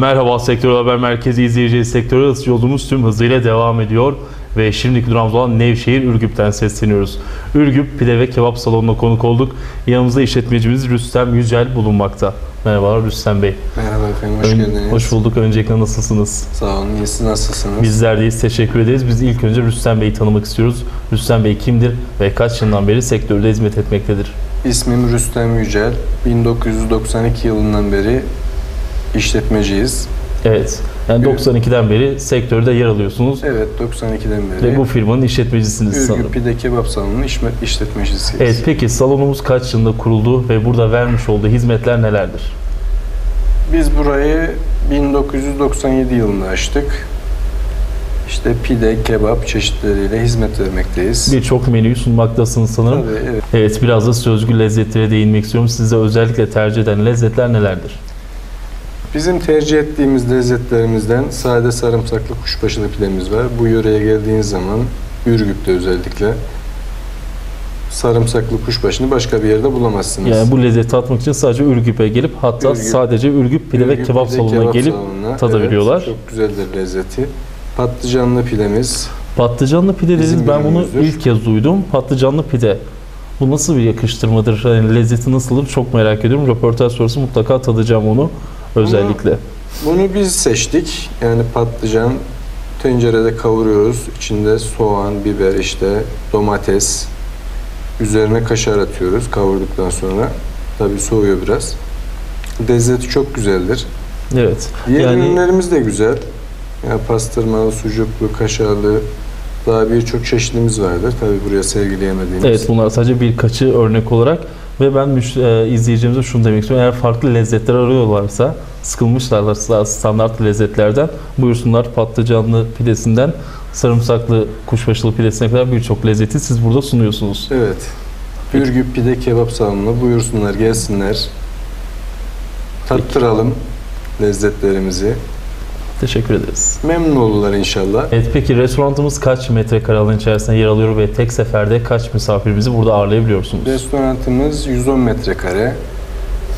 Merhaba Sektör Haber Merkezi izleyicileri sektör arası yolumuz tüm hızıyla devam ediyor ve şimdiki durağımız olan Nevşehir Ürgüp'ten sesleniyoruz. Ürgüp Pide ve Kebap Salonu'na konuk olduk. Yanımızda işletmecimiz Rüstem Yücel bulunmakta. Merhabalar Rüstem Bey. Merhaba efendim, hoş Ön- geldiniz. Hoş bulduk. Öncelikle nasılsınız? Sağ olun, iyi siz nasılsınız? Bizler deyiz. Teşekkür ederiz. Biz ilk önce Rüstem Bey'i tanımak istiyoruz. Rüstem Bey kimdir ve kaç yıldan beri sektörde hizmet etmektedir? İsmim Rüstem Yücel. 1992 yılından beri işletmeciyiz. Evet. Yani Evet. 92'den beri sektörde yer alıyorsunuz Evet, 92'den beri. ve bu firmanın işletmecisiniz sanırım. Ürgüp Pide Kebap Salonu'nun işletmecisiyiz. Evet peki salonumuz kaç yılında kuruldu ve burada vermiş olduğu hizmetler nelerdir? Biz burayı 1997 yılında açtık. İşte pide, kebap çeşitleriyle hizmet vermekteyiz. Birçok menüyü sunmaktasınız sanırım. Tabii, evet. Evet biraz da sözgü lezzetlere değinmek istiyorum. Size özellikle tercih eden lezzetler nelerdir? Bizim tercih ettiğimiz lezzetlerimizden sade sarımsaklı kuşbaşılı pidemiz var. Bu yöreye geldiğiniz zaman Ürgüp'te özellikle sarımsaklı kuşbaşını başka bir yerde bulamazsınız. Yani bu lezzeti tatmak için sadece Ürgüp'e gelip hatta Ürgüp- sadece Ürgüp Pide ve Ürgüp Kebap Pide Salonu'na Kebap gelip Salonu'na, tadabiliyorlar. Evet, çok güzeldir lezzeti. Patlıcanlı pidemiz. patlıcanlı pide dediniz ben bunu ilk kez duydum. Patlıcanlı pide. Bu nasıl bir yakıştırmadır? Yani lezzeti nasıldır çok merak ediyorum. Röportaj sonrası mutlaka tadacağım onu özellikle. Bunu biz seçtik. Yani patlıcan tencerede kavuruyoruz. İçinde soğan, biber işte domates. Üzerine kaşar atıyoruz kavurduktan sonra. Tabii soğuyor biraz. Lezzeti çok güzeldir. Evet. Diğer Yani ürünlerimiz de güzel. Yani pastırmalı, sucuklu, kaşarlı daha birçok çeşidimiz vardır. Tabii buraya sergileyemediğimiz. Evet bunlar sadece birkaçı örnek olarak ve ben e, izleyicilerimize şunu demek istiyorum. Eğer farklı lezzetler arıyorlarsa, sıkılmışlarsa standart lezzetlerden buyursunlar patlıcanlı pidesinden sarımsaklı kuşbaşılı pidesine kadar birçok lezzeti siz burada sunuyorsunuz. Evet. Ürgüp Pide Kebap Salonu'na buyursunlar, gelsinler. Tattıralım lezzetlerimizi. Teşekkür ederiz. Memnun olurlar inşallah. Evet peki restoranımız kaç metrekare alan içerisinde yer alıyor ve tek seferde kaç misafirimizi burada ağırlayabiliyorsunuz? Restoranımız 110 metrekare.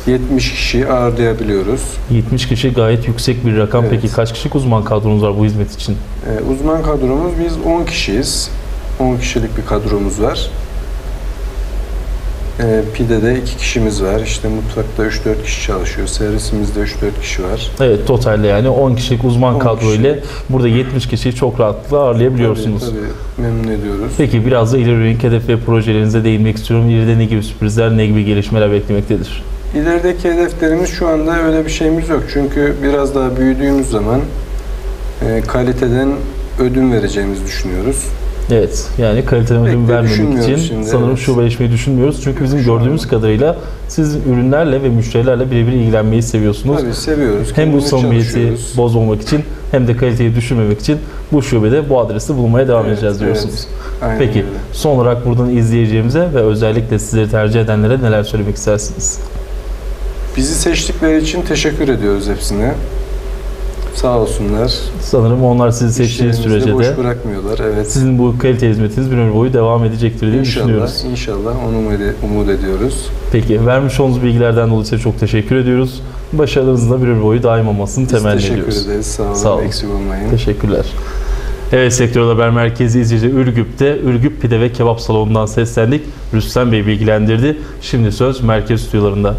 70 kişi ağırlayabiliyoruz. 70 kişi gayet yüksek bir rakam. Evet. Peki kaç kişilik uzman kadronuz var bu hizmet için? Ee, uzman kadromuz biz 10 kişiyiz. 10 kişilik bir kadromuz var. Ee, pide'de 2 kişimiz var. İşte mutfakta 3-4 kişi çalışıyor. Servisimizde 3-4 kişi var. Evet totalde yani 10 kişilik uzman 10 kadro ile burada 70 kişiyi çok rahatlıkla ağırlayabiliyorsunuz. Tabii, tabii memnun ediyoruz. Peki biraz da ileri yönelik hedef ve projelerinize değinmek istiyorum. İleride ne gibi sürprizler, ne gibi gelişmeler beklemektedir? İlerideki hedeflerimiz şu anda öyle bir şeyimiz yok. Çünkü biraz daha büyüdüğümüz zaman e, kaliteden ödün vereceğimizi düşünüyoruz. Evet yani kaliteden Pek ödün vermemek için şimdi, sanırım evet. şubeleşmeyi düşünmüyoruz. Çünkü bizim Şu gördüğümüz anda. kadarıyla siz ürünlerle ve müşterilerle birebir ilgilenmeyi seviyorsunuz. Tabii seviyoruz. Hem bu samimiyeti bozmamak için hem de kaliteyi düşürmemek için bu şubede bu adreste bulunmaya devam Evet, edeceğiz evet. diyorsunuz. Aynen Peki öyle. son olarak buradan izleyeceğimize ve özellikle sizleri tercih edenlere neler söylemek istersiniz? Bizi seçtikleri için teşekkür ediyoruz hepsine. Sağ olsunlar. Sanırım onlar sizi seçtiği İşlerimizi de sürece boş bırakmıyorlar. Evet. sizin bu kalite hizmetiniz bir ömür boyu devam edecektir diye düşünüyoruz. İnşallah, inşallah onu umut umut ediyoruz. Peki vermiş olduğunuz bilgilerden dolayı size çok teşekkür ediyoruz. Başarılarınızın da bir ömür boyu daim olmasını Biz temenni teşekkür ediyoruz. ederiz. Sağ olun. Sağ olun. Eksik olmayın. Teşekkürler. Evet Sektör Haber Merkezi izleyici Ürgüp'te Ürgüp Pide ve Kebap Salonu'ndan seslendik. Rüstem Bey bilgilendirdi. Şimdi söz merkez stüdyolarında.